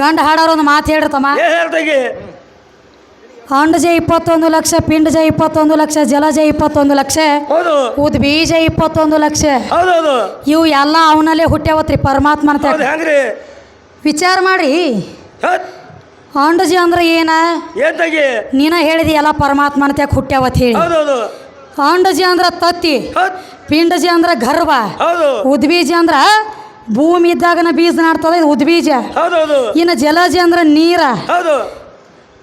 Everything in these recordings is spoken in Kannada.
ಗಂಡ ಹಾಡೋರು ಒಂದು ಮಾತು ಹೇಳ್ರಿ ತಮ್ಮ. ಏ ಹೇಳ್ತಾಗಿ. ಅಂಡಜ ಇಪ್ಪತ್ತೊಂದು ಲಕ್ಷ ಪಿಂಡಜ ಇಪ್ಪತ್ತೊಂದು ಲಕ್ಷ ಜಲಜ ಇಪ್ಪತ್ತೊಂದು ಲಕ್ಷ ಉದ್ ಬೀಜ ಇಪ್ಪತ್ತೊಂದು ಲಕ್ಷ. ಇವು ಎಲ್ಲ ಅವನಲ್ಲೇ ಹುಟ್ಟ್ಯಾವತ್ರಿ ಪರಮಾತ್ಮನ ವಿಚಾರ ಮಾಡಿ ಆಂಡಜಿ ಅಂಡಜ ಅಂದ್ರೆ ಏನ? ನೀನ ಹೇಳಿದಿ ಎಲ್ಲ ಪರಮಾತ್ಮನ ತ್ಯಾಗ ಹುಟ್ಟ್ಯಾವತ್ ಹೇಳಿ. ಅಂಡಜ ಅಂದ್ರ ತತ್ತಿ ಪಿಂಡಜಿ ಅಂದ್ರ ಗರ್ಭ ಹೌದು. ಉದ್ಬೀಜ ಅಂದ್ರ ಭೂಮಿ ಇದ್ದಾಗನ ಬೀಜ ನಾಡ್ತದ ಇದು ಉದ್ಬೀಜ. ಇನ್ನು ಜಲಜ ಅಂದ್ರೆ ನೀರ. ಹೌದು.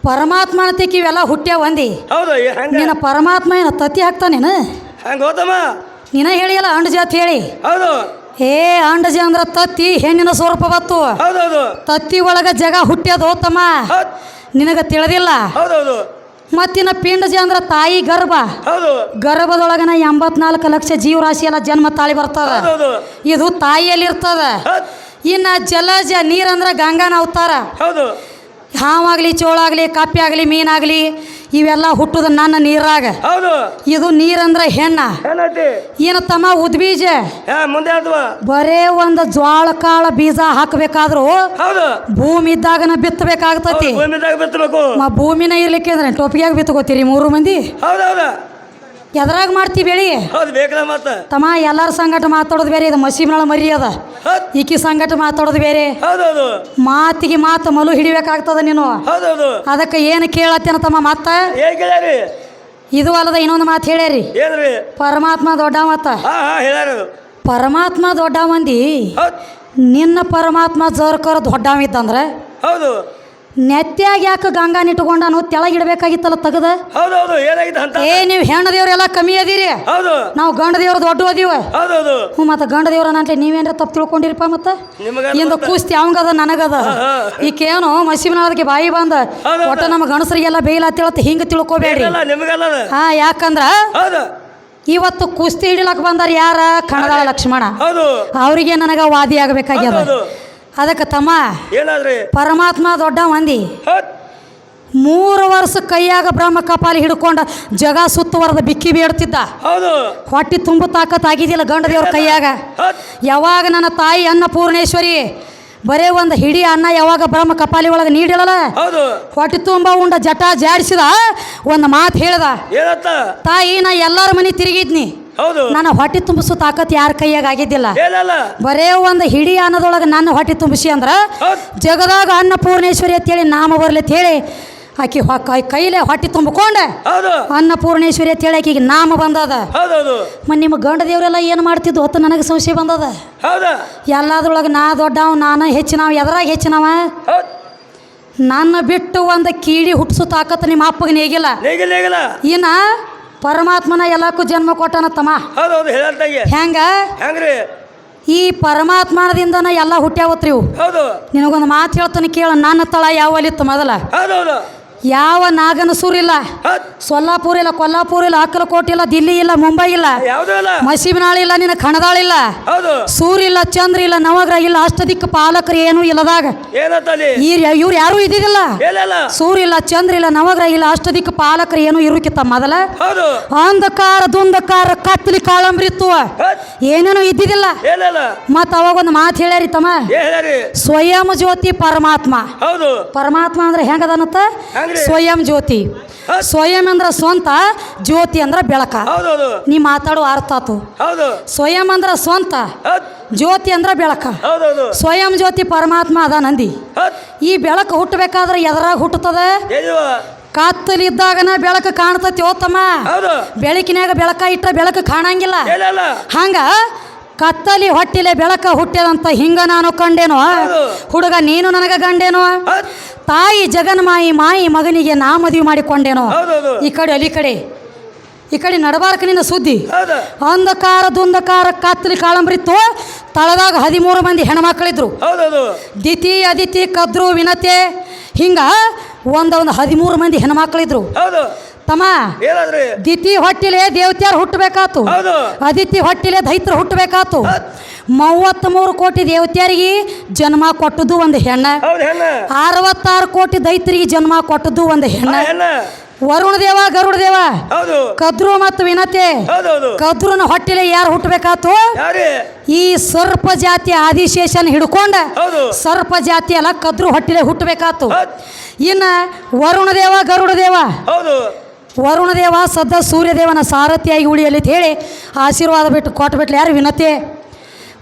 ಪರಮಾತ್ಮನ ತೆಕ್ ಇವೆಲ್ಲ ಹುಟ್ಟ್ಯಾವ ಒಂದಿ? ಹೌದು ಏ ಹೆಂಗ. ನಿನ್ನ ಪರಮಾತ್ಮ ಏನ ತತ್ತಿ ಹಾಕ್ತಾನೇನು ನಿನ? ಹೋತಮ್ಮ. ನೀನ ಹೇಳಿಯಲ್ಲ ಅಂಡಜ ಅಂತ ಹೇಳಿ? ಹೌದು. ಏ ಅಂಡಜ ಅಂದ್ರ ತತ್ತಿ ಹೆಣ್ಣಿನ ಸ್ವರೂಪ ಬತ್ತು. ತತ್ತಿ ಒಳಗ ಜಗ ಹುಟ್ಟ್ಯದ ಹೋತಮ್ಮ. ಹತ್ ನಿನಗ ತಿಳಿದಿಲ್ಲ? ಮತ್ತಿನ ಪಿಂಡಜಿ ಅಂದ್ರ ತಾಯಿ ಗರ್ಭ. ಗರ್ಭದೊಳಗನ ಎಂಬತ್ನಾಲ್ಕು ಲಕ್ಷ ಜೀವರಾಶಿ ಎಲ್ಲ ಜನ್ಮ ತಾಳಿ ಬರ್ತದ. ಇದು ತಾಯಿಯಲ್ಲಿ ಇರ್ತದ ಇನ್ನ ಜಲಜ ನೀರಂದ್ರ ಗಂಗಾನ ಅವತಾರ. ಹಾವಾಗ್ಲಿ ಚೋಳಾಗ್ಲಿ ಕಾಪಿ ಆಗಲಿ ಮೀನಾಗ್ಲಿ ಇವೆಲ್ಲ ಹುಟ್ಟುದ ನನ್ನ ನೀರಾಗ. ಹೌದು. ಇದು ನೀರಂದ್ರ ಹೆಣ್ಣ. ಏನೈತಿ ಏನು ತಮ್ಮ ಉದ್ಬೀಜ? ಹಾ ಮುಂದೆ ಆದ್ವಾ ಬರೇ ಒಂದು ಜ್ವಾಳ ಕಾಳ ಬೀಜ ಹಾಕಬೇಕಾದ್ರು ಹೌದು. ಭೂಮಿ ಇದ್ದಾಗನ ಬಿತ್ತಬೇಕಾಗ್ತತಿ ಭೂಮಿದಾಗ ಬಿತ್ತಬೇಕು. ಮ ಭೂಮಿನ ಇರ್ಲಿಕ್ಕೆ ಅಂದ್ರೆ ಟೋಪಿಯಾಗ ಮೂರು ಮಂದಿ? ಎದ್ರಾಗ ಮಾಡ್ತಿ ಬೆಳಿ? ಹೌದು ಬೇಕಲ್ಲ ಮತ್ತ. ತಮ್ಮ ಎಲ್ಲರ ಸಂಗಟ ಮಾತಾಡೋದು ಬೇರೆ ಇದು ಮಸೀಬ್ನಾಳ ಮರಿ ಅದ. ಈಕಿ ಸಂಗಟ ಮಾತಾಡೋದು ಬೇರೆ. ಮಾತಿಗೆ ಮಾತು ಮಲು ಹಿಡಿಬೇಕಾಗ್ತದ ನೀನು. ಅದಕ್ಕೆ ಏನು ಕೇಳತ್ತೇನ ತಮ್ಮ ಮತ್ತ ಇದು ಅಲ್ಲದ ಇನ್ನೊಂದು ಮಾತು ಹೇಳ್ಯಾರಿ. ಪರಮಾತ್ಮ ದೊಡ್ಡ ಮತ್ತ ಪರಮಾತ್ಮ ದೊಡ್ಡ ಮಂದಿ ನಿನ್ನ ಪರಮಾತ್ಮ ಜರ್ಕರ ದೊಡ್ಡವಿದ್ದಂದ್ರೆ ಹೌದು. ನೆತ್ಯಾಗ ಯಾಕೆ ಗಂಗಾ ಇಟ್ಕೊಂಡಾನು ತೆಳಗಿಡ್ಬೇಕಾಗಿತ್ತಲ್ಲ ತೆಗದ? ಹೌದು ಹೌದು ಏನಾಗಿತ್ತು ಅಂತ? ಏ ನೀವು ಹೆಣ್ಣು ದೇವ್ರೆಲ್ಲ ಕಮ್ಮಿ ಅದೀರಿ. ಹೌದು. ನಾವು ಗಂಡ ದೇವ್ರು ದೊಡ್ಡ ಅದೀವ. ಹ್ಞೂ ಮತ್ತೆ ಗಂಡ ದೇವ್ರ ನಂಟ್ಲೆ ನೀವೇನ್ರ ತಪ್ಪು ತಿಳ್ಕೊಂಡಿರಪ್ಪ ಮತ್ತೆ? ನಿಮಗೆ ಇಂದ ಕುಸ್ತಿ ಅವಂಗದ ನನಗದ. ಈಕೇನು ಅದಕ್ಕೆ ಬಾಯಿ ಬಂದ. ಒಟ್ಟ ನಮ್ಮ ಗಣಸರಿಗೆಲ್ಲ ಬೇಯ್ಲತ್ತೇಳತ್ತ ಹಿಂಗೆ ತಿಳ್ಕೊಬೇಡ್ರಿ. ನಿಮಗಲ್ಲ. ಹಾ ಯಾಕಂದ್ರ? ಹೌದು. ಇವತ್ತು ಕುಸ್ತಿ ಹಿಡಿಲಕ್ ಬಂದಾರ ಯಾರ? ಕಣದಾಳ ಲಕ್ಷ್ಮಣ. ಅವರಿಗೆ ನನಗ ವಾದಿ ಆಗಬೇಕಾಗ್ಯದ ಅದಕ್ಕೆ ತಮ್ಮ ಏನಾದ್ರಿ? ಪರಮಾತ್ಮ ದೊಡ್ಡ ಮಂದಿ. ಮೂರು ವರ್ಷ ಕೈಯಾಗ ಬ್ರಹ್ಮ ಕಪಾಲಿ ಹಿಡ್ಕೊಂಡ ಜಗ ಸುತ್ತುವರದ ಬಿಕ್ಕಿ ಬೇಡ್ತಿದ್ದ. ಹೌದು. ಹೊಟ್ಟಿ ತುಂಬ ತಾಕತ್ ಆಗಿದ್ದಿಲ್ಲ ಗಂಡ ದೇವ್ರ ಕೈಯಾಗ. ಯಾವಾಗ ನನ್ನ ತಾಯಿ ಅನ್ನ ಪೂರ್ಣೇಶ್ವರಿ ಬರೇ ಒಂದು ಹಿಡಿ ಅನ್ನ ಯಾವಾಗ ಬ್ರಹ್ಮ ಕಪಾಲಿ ಒಳಗೆ ನೀಡಿಳಲ್ಲ ಹೌದು. ಹೊಟ್ಟೆ ತುಂಬ ಉಂಡ ಜಟ ಜಾಡಿಸಿದ ಒಂದು ಮಾತು ಹೇಳ್ದ. ತಾಯಿ ನಾ ಎಲ್ಲರ ಮನೆ ತಿರುಗಿದ್ನಿ. ಹೌದು. ನನ್ನ ಹೊಟ್ಟೆ ತುಂಬಿಸೋ ತಾಕತ್ ಯಾರ ಕೈಯಾಗ ಆಗಿದ್ದಿಲ್ಲ? ಬರೇ ಒಂದು ಹಿಡಿ ಅನ್ನದೊಳಗೆ ನನ್ನ ಹೊಟ್ಟೆ ತುಂಬಿಸಿ ಅಂದ್ರೆ ಜಗದಾಗ ಅನ್ನಪೂರ್ಣೇಶ್ವರಿ ಅಂತೇಳಿ ನಾಮ ಬರ್ಲಿ ಅಂತೇಳಿ ಆಕಿ ಹೊ- ಕೈ ಕೈಲೇ ಹೊಟ್ಟೆ ತುಂಬಿಕೊಂಡೆ. ಹೌದು. ಅನ್ನಪೂರ್ಣೇಶ್ವರಿ ಅಂತೇಳಿ ಆಕಿಗೆ ನಾಮ ಬಂದದ. ಮ ನಿಮ್ಮ ಗಂಡ ದೇವರೆಲ್ಲ ಏನು ಮಾಡ್ತಿದ್ದು ಹೊತ್ತು ನನಗೆ ಸಂಶಯ ಬಂದದ? ಹೌದಾ. ಎಲ್ಲದ್ರೊಳಗೆ ನಾ ದೊಡ್ಡವ ನಾನು ಹೆಚ್ಚಿನವ ಎದ್ರಾಗ ಹೆಚ್ಚಿನವ? ಹೌದ್. ನನ್ನ ಬಿಟ್ಟು ಒಂದು ಕೀಡಿ ಹುಟ್ಟಿಸೋ ತಾಕತ್ತು ನಿಮ್ಮ ಅಪ್ಪಗೆ ನೇಗಿಲ್ಲ. ಏನ ಇನ್ನ ಪರಮಾತ್ಮನ ಎಲ್ಲಕ್ಕೂ ಜನ್ಮ ಕೊಟ್ಟನ ತಮ್ಮ ಹೌದು ಹೆಂಗ? ಹೆಂಗ್ರಿ? ಈ ಪರಮಾತ್ಮನದಿಂದನ ಎಲ್ಲ ಹುಟ್ಟ್ಯಾವತ್ರಿ ಇವು. ಹೌದು. ನಿನಗೊಂದು ಮಾತು ಹೇಳ್ತಾನೆ ಕೇಳ ನನ್ನ ತಳ ಯಾವ ಒಲಿತ್ತು ಮೊದಲ? ಹೌದು ಹೌದು ಯಾವ ನಾಗನಸೂರ್ ಇಲ್ಲ? ಸೊಲ್ಲಾಪುರ ಇಲ್ಲ ಕೊಲ್ಲಾಪುರ ಇಲ್ಲ ಅಕ್ಕಲಕೋಟೆ ಇಲ್ಲ ದಿಲ್ಲಿ ಇಲ್ಲ ಮುಂಬೈ ಇಲ್ಲ. ಮಸೀಬಿನಾಳ ಇಲ್ಲ ನಿನ್ನ ಕಣದಾಳ ಇಲ್ಲ. ಸೂರ್ಯ ಇಲ್ಲ ಚಂದ್ರ ಇಲ್ಲ ನವಗ್ರಹ ಇಲ್ಲ ಅಷ್ಟದಿಕ್ಕ ಪಾಲಕರು ಏನು ಇಲ್ಲದಾಗ. ಇವ್ರು ಯಾರು ಇದ್ದಿದ್ದಿಲ್ಲ. ಸೂರ್ಯ ಇಲ್ಲ. ಚಂದ್ರ ಇಲ್ಲ ನವಗ್ರಹ ಇಲ್ಲ ಅಷ್ಟದಿಕ್ಕ ಪಾಲಕರು ಏನು ಇರುಕಿತ್ತ ಮೊದಲ? ಅಂಧಕಾರ ದುಂದಕಾರ ಕತ್ತಲಿ ಕಾಳಂಬ್ರಿತ್ತು ಇತ್ತು ಏನೇನೋ ಇದ್ದಿದ್ದಿಲ್ಲ. ಮತ್ ಮತ್ತ ಅವಾಗ ಒಂದು ಮಾತು ಹೇಳ್ಯಾರಿ ತಮ್ಮ. ಸ್ವಯಂ ಜ್ಯೋತಿ ಪರಮಾತ್ಮ. ಹೌದು. ಪರಮಾತ್ಮ ಅಂದ್ರೆ ಹೆಂಗದನತ್ತ ಹೆಂಗ್ರಿ? ಸ್ವಯಂ ಜ್ಯೋತಿ. ಸ್ವಯಂ ಅಂದ್ರ ಸ್ವಂತ ಜ್ಯೋತಿ ಅಂದ್ರ ಬೆಳಕ. ನೀ ಮಾತಾಡೋ ಅರ್ಥ ಆತು. ಸ್ವಯಂ ಅಂದ್ರ ಸ್ವಂತ ಜ್ಯೋತಿ ಅಂದ್ರ ಬೆಳಕ. ಸ್ವಯಂ ಜ್ಯೋತಿ ಪರಮಾತ್ಮ ಅದ ನಂದಿ. ಈ ಬೆಳಕು ಹುಟ್ಟಬೇಕಾದ್ರೆ ಎದರಾಗ ಹುಟ್ಟುತ್ತದೆ? ಕತ್ತಲಿದ್ದಾಗನೇ ಬೆಳಕು ಕಾಣ್ತತಿ ಓತಮ್ಮ ಬೆಳಕಿನಾಗ ಬೆಳಕ ಇಟ್ಟ ಬೆಳಕು ಕಾಣಂಗಿಲ್ಲ. ಹಂಗ ಕತ್ತಲಿ ಹೊಟ್ಟಿಲೆ ಬೆಳಕ ಹುಟ್ಟಿದಂತ ಹಿಂಗ ನಾನು ಕಂಡೇನೋ? ಹುಡುಗ ನೀನು ನನಗ ಕಂಡೇನೋ? ತಾಯಿ ಜಗನ್ಮಾಯಿ ಮಾಯಿ ಮಗನಿಗೆ ನಾ ಮದುವೆ ಮಾಡಿಕೊಂಡೇನೋ? ಈ ಕಡೆ ಅಲ್ಲಿ ಕಡೆ. ಈ ಕಡೆ ನಡಬಾರಕ ನಿನ್ನ ಸುದ್ದಿ ಅಂಧಕಾರ ದುಂದಕಾರ ಕತ್ತಲಿ ಕಾಳಂಬ್ರಿತ್ತು ತಳದಾಗ ಹದಿಮೂರು ಮಂದಿ ಹೆಣ್ಮಕ್ಳಿದ್ರು. ದಿತಿ ಅದಿತಿ ಕದ್ರು ವಿನತೆ ಹಿಂಗ ಒಂದೊಂದು ಹದಿಮೂರು ಮಂದಿ ಹೆಣ್ಮಕ್ಳಿದ್ರು. ತಮ್ಮ ಏನಾದ್ರಿ? ದಿತಿ ಹೊಟ್ಟಿಲೆ ದೇವತ್ಯಾರು ಹುಟ್ಟಬೇಕಾತು. ಹೌದು. ಅದಿತಿ ಹೊಟ್ಟಿಲೆ ದೈತ್ರ ಹುಟ್ಟಬೇಕಾತು. ಮೂವತ್ತ್ ಮೂರು ಕೋಟಿ ದೇವತ್ಯಾರಿಗೆ ಜನ್ಮ ಕೊಟ್ಟದ್ದು ಒಂದು ಹೆಣ್ಣ. ಹೌದು ಹೆಣ್ಣ. ಅರವತ್ತಾರು ಕೋಟಿ ದೈತ್ರಿಗೆ ಜನ್ಮ ಕೊಟ್ಟದ್ದು ಒಂದು ಹೆಣ್ಣ. ಹೆಣ್ಣ. ವರುಣ ದೇವ ಗರುಡ ದೇವ ಹೌದು. ಕದ್ರು ಮತ್ತು ವಿನತೆ ಕದ್ರುನ ಹೊಟ್ಟಿಲೆ ಯಾರು ಹುಟ್ಟಬೇಕಾತು? ಈ ಸರ್ಪ ಜಾತಿ ಆದಿಶೇಷನ್ ಹಿಡ್ಕೊಂಡ ಸರ್ಪ ಜಾತಿ ಅಲ್ಲ ಕದ್ರು ಹೊಟ್ಟಿಲೆ ಹುಟ್ಟಬೇಕಾತು. ಇನ್ನ ವರುಣ ದೇವ ಗರುಡ ದೇವ ಹೌದು. ವರುಣ ದೇವ ಸದ್ದ ಸೂರ್ಯದೇವನ ಸಾರಥಿಯಾಗಿ ಉಳಿಯಲಿ ಅಂತ ಹೇಳಿ ಆಶೀರ್ವಾದ ಬಿಟ್ಟು ಕೊಟ್ಬಿಟ್ಲು ಯಾರು ವಿನತೆ?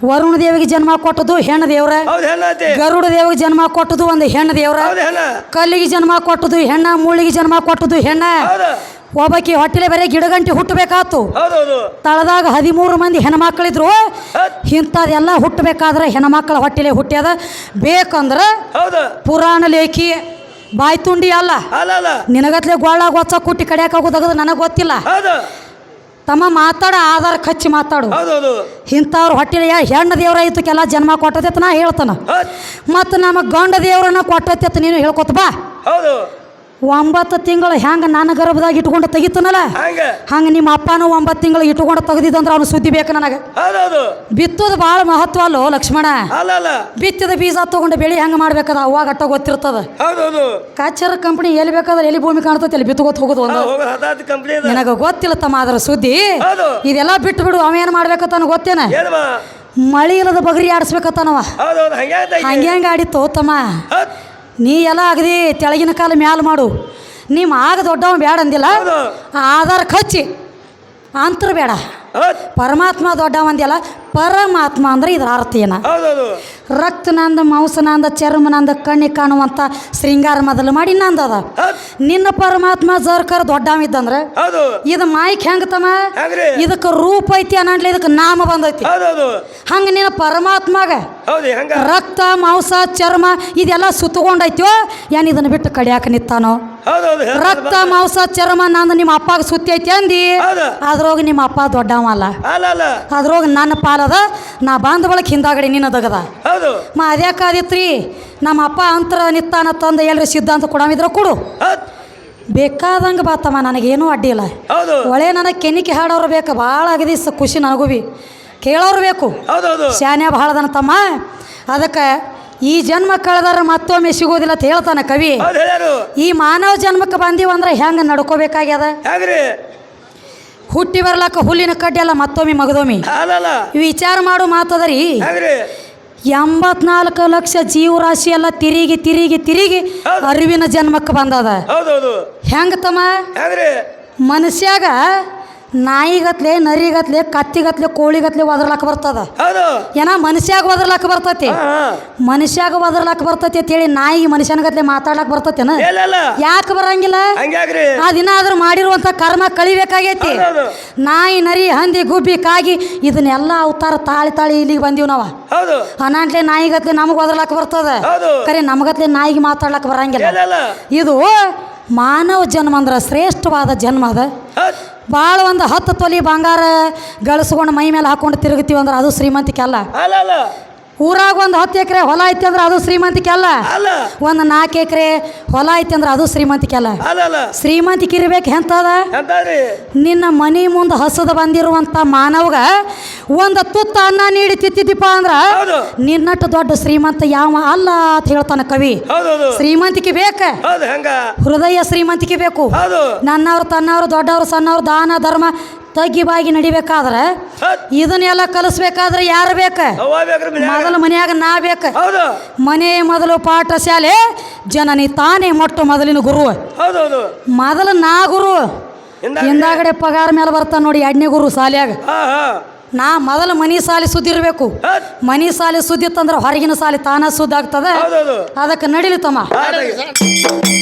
ವರುಣ ದೇವಿಗೆ ಜನ್ಮ ಕೊಟ್ಟದು ಹೆಣ್ಣು ದೇವ್ರ ಗರುಡ ದೇವಿಗೆ ಜನ್ಮ ಕೊಟ್ಟದು ಒಂದು ಹೆಣ್ಣು ದೇವ್ರ ಕಲ್ಲಿಗೆ ಜನ್ಮ ಕೊಟ್ಟದು ಹೆಣ್ಣ ಮುಳ್ಳಿಗೆ ಜನ್ಮ ಕೊಟ್ಟದು ಹೆಣ್ಣ. ಒಬ್ಬಾಕಿ ಹೊಟ್ಟಿಲೆ ಬರೀ ಗಿಡಗಂಟಿ ಹುಟ್ಟಬೇಕಾತು. ತಳದಾಗ ಹದಿಮೂರು ಮಂದಿ ಹೆಣ್ಮಕ್ಳಿದ್ರು. ಮಕ್ಕಳಿದ್ರು ಇಂಥದ್ದೆಲ್ಲ ಹುಟ್ಟಬೇಕಾದ್ರೆ ಹೆಣ್ಮಕ್ಳ ಹೊಟ್ಟೆಲೆ ಹುಟ್ಟ್ಯದ. ಬೇಕಂದ್ರೆ ಪುರಾಣ ಲೇಖಿ ಬಾಯ್ ತುಂಡಿ ಅಲ್ಲ. ಅಲ್ಲ ನಿನಗತ್ಲೆ ಗೋಳಾಗ ಹೊಚ್ಚ ಕುಟ್ಟಿ ಕಡಿಯಾಕ ಹೋಗೋದಾಗದು ನನಗೆ ಗೊತ್ತಿಲ್ಲ. ಹೌದು. ತಮ್ಮ ಮಾತಾಡ ಆಧಾರ ಕಚ್ಚಿ ಮಾತಾಡು. ಇಂಥವ್ರು ಹೊಟ್ಟೆ ಹೆಣ್ಣು ದೇವ್ರ ಕೆಲ ಜನ್ಮ ಕೊಟ್ಟದೈತೆ ನಾ ಹೇಳ್ತಾನ. ಮತ್ತು ನಮ್ಮ ಗಂಡ ದೇವ್ರನ್ನ ಕೊಟ್ಟೈತೆ ನೀನು ಹೇಳ್ಕೊತ ಬಾ. ಹೌದು. ಒಂಬತ್ತು ತಿಂಗಳು ಹೆಂಗೆ ನನ್ನ ಗರ್ಭದಾಗ ಇಟ್ಕೊಂಡು ತೆಗಿತನಲ್ಲ? ಹಂಗ. ನಿಮ್ಮ ಅಪ್ಪನೂ ಒಂಬತ್ತು ತಿಂಗಳು ಇಟ್ಕೊಂಡು ತೆಗೆದಿದ್ದಂದ್ರೆ ಅವನು ಸುದ್ದಿ ಬೇಕು ನನಗೆ. ಬಿತ್ತದ ಭಾಳ ಮಹತ್ವ ಅಲ್ಲೋ ಲಕ್ಷ್ಮಣ? ಬಿತ್ತಿದ ಬೀಜ ತಗೊಂಡು ಬೆಳೆ ಹೆಂಗೆ ಮಾಡ್ಬೇಕದ? ಅವಾಗ ಅಟ್ಟ ಗೊತ್ತಿರ್ತದ. ಕಚ್ಚರ ಕಾಚರ ಕಂಪ್ನಿ ಎಲ್ಲಿ ಬೇಕಾದ್ರೆ ಎಲ್ಲಿ ಭೂಮಿ ಕಾಣ್ತೈತೆ ಅಲ್ಲಿ ಬಿತ್ತುಗೋತ್ ಹೋಗೋದು ಒಂದು. ನನಗೆ ಗೊತ್ತಿಲ್ಲ ತಮ್ಮ ಅದರ ಸುದ್ದಿ? ಇದೆಲ್ಲ ಬಿಟ್ಟು ಬಿಡು ಅವೇನು ಮಾಡ್ಬೇಕತ್ತಾನ ಗೊತ್ತೇನ? ಮಳಿ ಇಲ್ಲದ ಬಗರಿ ಆಡಿಸ್ಬೇಕತ್ತಾನವ ಹಂಗೆ ಹಂಗೆ ಆಡಿತ್ತು ತಮ್ಮ. ನೀ ಎಲ್ಲ ಆಗದಿ ತೆಳಗಿನ ಕಾಲ ಮ್ಯಾಲ ಮಾಡು. ನಿಮ್ಮ ಆಗ ದೊಡ್ಡವ ಬೇಡ ಅಂದಿಲ್ಲ. ಆಧಾರ ಖಚ್ಚಿ ಅಂತರ ಬೇಡ. ಪರಮಾತ್ಮ ದೊಡ್ಡವ ಅಂದಿಲ್ಲ. ಪರಮಾತ್ಮ ಅಂದ್ರೆ ಇದರ ಅರ್ಥ ಏನ? ಮಾಂಸ ರಕ್ತನಂದ ಚರ್ಮ ಚರ್ಮನಂದ ಕಣ್ಣಿಗೆ ಕಾಣುವಂಥ ಶೃಂಗಾರ ಮೊದಲು ಮಾಡಿ ನಂದದ. ನಿನ್ನ ಪರಮಾತ್ಮ ಜರ್ಕರ್ ದೊಡ್ಡವಿದ್ದಂದ್ರೆ ಇದು ಮಾಯಕ್ ಹೆಂಗ ತಮ್ಮ? ಇದಕ್ಕೆ ರೂಪ ಐತಿ ಅನ್ನಲಿ ಇದಕ್ಕೆ ನಾಮ ಬಂದೈತಿ. ಹಂಗ ನಿನ್ನ ಪರಮಾತ್ಮಗ ರಕ್ತ ಮಾಂಸ ಚರ್ಮ ಇದೆಲ್ಲ ಸುತ್ತಕೊಂಡೈತಿಯೋ ಏನ್ ಇದನ್ನ ಬಿಟ್ಟು ಕಡಿಯಾಕ ನಿತ್ತಾನೋ ರಕ್ತ ಮಾಂಸ ಚರ್ಮ ನಂದು ನಿಮ್ಮ ಅಪ್ಪಾಗ ಸುತ್ತಿ ಐತಿ ಅಂದಿ? ಅದ್ರೋಗ ನಿಮ್ಮ ಅಪ್ಪ ದೊಡ್ಡವ ಅಲ್ಲ. ಅದ್ರೋಗ ನನ್ನ ಪಾಲದ ನಾ ಬಂದ ಬಳಕ ಹಿಂದಾಗಡೆ ನಿನ್ನದಗದ. ಹೌದು. ಮಾ ಅದ್ಯಾಕಾದಿತ್ರಿ? ನಮ್ಮ ಅಪ್ಪ ಅಂತರ ನಿತ್ತಾನ ತಂದ ಎಲ್ರಿ ಸಿದ್ಧಾಂತ ಕೊಡಮಿದ್ರ ಕೊಡು. ಬೇಕಾದಂಗ ಬಾತಮ್ಮ ನನಗೇನೂ ಅಡ್ಡಿಲ್ಲ ಹೌದು. ಒಳೆ ನನಗೆ ಕೆನಿಕೆ ಹಾಡೋರು ಬೇಕು ಭಾಳ ಆಗಿದೆ ಸ ಖುಷಿ ನನಗೂ ಬಿ ಕೇಳೋರು ಬೇಕು. ಹೌದೌದು. ಶಾನ್ಯ ಭಾಳದನ ತಮ್ಮ. ಅದಕ್ಕೆ ಈ ಜನ್ಮ ಕಳೆದಾರ ಮತ್ತೊಮ್ಮೆ ಸಿಗೋದಿಲ್ಲ ಅಂತ ಹೇಳ್ತಾನೆ ಕವಿ. ಹೌದು ಹೇಳ್ಯಾರು. ಈ ಮಾನವ ಜನ್ಮಕ್ಕೆ ಬಂದೀವಂದ್ರೆ ಹೆಂಗೆ ನಡ್ಕೋಬೇಕಾಗ್ಯದ? ಹೆಂಗ್ರಿ ಹುಟ್ಟಿ ಬರ್ಲಾಕ ಹುಲ್ಲಿನ ಕಡ್ಡಿ ಅಲ್ಲ ಮತ್ತೊಮ್ಮೆ ಮಗದೊಮ್ಮೆ. ವಿಚಾರ ಮಾಡು ಮಾತದರಿ. ಎಂಬತ್ನಾಲ್ಕು ಲಕ್ಷ ಜೀವರಾಶಿ ಎಲ್ಲ ತಿರುಗಿ ತಿರುಗಿ ತಿರುಗಿ. ಅರಿವಿನ ಜನ್ಮಕ್ಕೆ ಬಂದದ. ಹೆಂಗ ತಮ್ಮ ಮನುಷ್ಯಾಗ ನಾಯಿಗತ್ಲೆ ನರಿಗತ್ಲೆ ಕತ್ತಿಗತ್ಲೆ ಕೋಳಿಗತ್ಲೆ ಒದರ್ಲಾಕ ಬರ್ತದ. ಹೌದು. ಏನ ಮನುಷ್ಯಾಗ ಒದರ್ಲಾಕ ಬರ್ತತಿ? ಮನುಷ್ಯಾಗ ಒದರ್ಲಾಕ ಬರ್ತೈತಿ ಅಂತೇಳಿ ನಾಯಿ ಮನುಷ್ಯನಗತ್ಲೆ ಮಾತಾಡ್ಲಕ್ ಬರ್ತತೇನ? ಯಾಕೆ ಬರಂಗಿಲ್ಲ? ಆ ದಿನ ಆದ್ರೂ ಮಾಡಿರುವಂತ ಕರ್ಮ ಕಳಿಬೇಕಾಗೈತಿ ನಾಯಿ ನರಿ ಹಂದಿ ಗುಬ್ಬಿ ಕಾಗಿ ಇದನ್ನೆಲ್ಲ ಅವತಾರ ತಾಳಿ ತಾಳಿ ಇಲ್ಲಿಗೆ ಬಂದೀವಿ ನಾವ. ಅನಾಂಟ್ಲೆ ನಾಯಿ ನಾಯಿಗತ್ಲೆ ನಮಗೆ ಒದರ್ಲಾಕ ಬರ್ತದ. ಕರೆ ನಮಗತ್ಲೆ ನಾಯಿಗೆ ಮಾತಾಡ್ಲಾಕ ಬರಂಗಿಲ್ಲ. ಇದು ಮಾನವ ಜನ್ಮ ಅಂದ್ರೆ ಶ್ರೇಷ್ಠವಾದ ಜನ್ಮ ಅದ. ಭಾಳ ಒಂದು ಹತ್ತು ತೊಲಿ ಬಂಗಾರ ಗಳಿಸ್ಕೊಂಡು ಮೈ ಮೇಲೆ ಹಾಕೊಂಡು ತಿರುಗುತ್ತೀವಿ ಅಂದ್ರೆ ಅದು ಶ್ರೀಮಂತಿಕೆ ಅಲ್ಲ. ಊರಾಗ ಒಂದು ಹತ್ತು ಎಕರೆ ಹೊಲ ಐತಿ ಅಂದ್ರೆ ಅದು ಶ್ರೀಮಂತಿಕೆ ಅಲ್ಲ. ಒಂದು ನಾಲ್ಕು ಎಕರೆ ಹೊಲ ಐತಿ ಅಂದ್ರೆ ಅದು ಶ್ರೀಮಂತಿಕೆ ಅಲ್ಲ. ಶ್ರೀಮಂತಿಕೆ ಇರ್ಬೇಕು ಎಂತದ? ನಿನ್ನ ಮನೆ ಮುಂದೆ ಹಸದ ಬಂದಿರುವಂತ ಮಾನವಗ ಒಂದು ತುತ್ತ ಅನ್ನ ನೀಡಿ ತಿತ್ತಿದ್ದೀಪ ಅಂದ್ರ ನಿನ್ನಟ್ಟು ದೊಡ್ಡ ಶ್ರೀಮಂತ ಯಾವ ಅಲ್ಲ ಅಂತ ಹೇಳ್ತಾನೆ ಕವಿ. ಶ್ರೀಮಂತಿಕೆ ಬೇಕ? ಹೃದಯ ಶ್ರೀಮಂತಿಕೆ ಬೇಕು. ನನ್ನವ್ರು ತನ್ನವ್ರು ದೊಡ್ಡವ್ರು ಸಣ್ಣವ್ರು ದಾನ ಧರ್ಮ ತಗ್ಗಿ ಬಾಗಿ ನಡಿಬೇಕಾದ್ರೆ ಇದನ್ನೆಲ್ಲ ಕಲಿಸ್ಬೇಕಾದ್ರೆ ಯಾರು ಬೇಕ? ಮೊದಲು ಮನೆಯಾಗ ನಾ ಬೇಕ. ಮನೆ ಮೊದಲು ಪಾಠ ಶಾಲೆ ಜನನಿ ತಾನೇ ಮೊಟ್ಟ ಮೊದಲಿನ ಗುರು. ಮೊದಲು ನಾ ಗುರು. ಹಿಂದಾಗ ಹಿಂದಾಗಡೆ ಪಗಾರ ಮೇಲೆ ಬರ್ತಾನೆ ನೋಡಿ ಎರಡನೇ ಗುರು ಹಾ ನಾ ಮೊದಲು ಮನಿ ಸಾಲಿ ಸುದ್ದಿ ಇರಬೇಕು ಹೌದ್ ಮನಿ ಸಾಲಿ ಸುದ್ದಿ ಇತ್ತಂದ್ರೆ ಹೊರಗಿನ ಸಾಲಿ ತಾನ ಸುದ್ದಾಗ್ತದೆ ಅದಕ್ಕೆ ನಡಿಲಿ ತಮ್ಮ.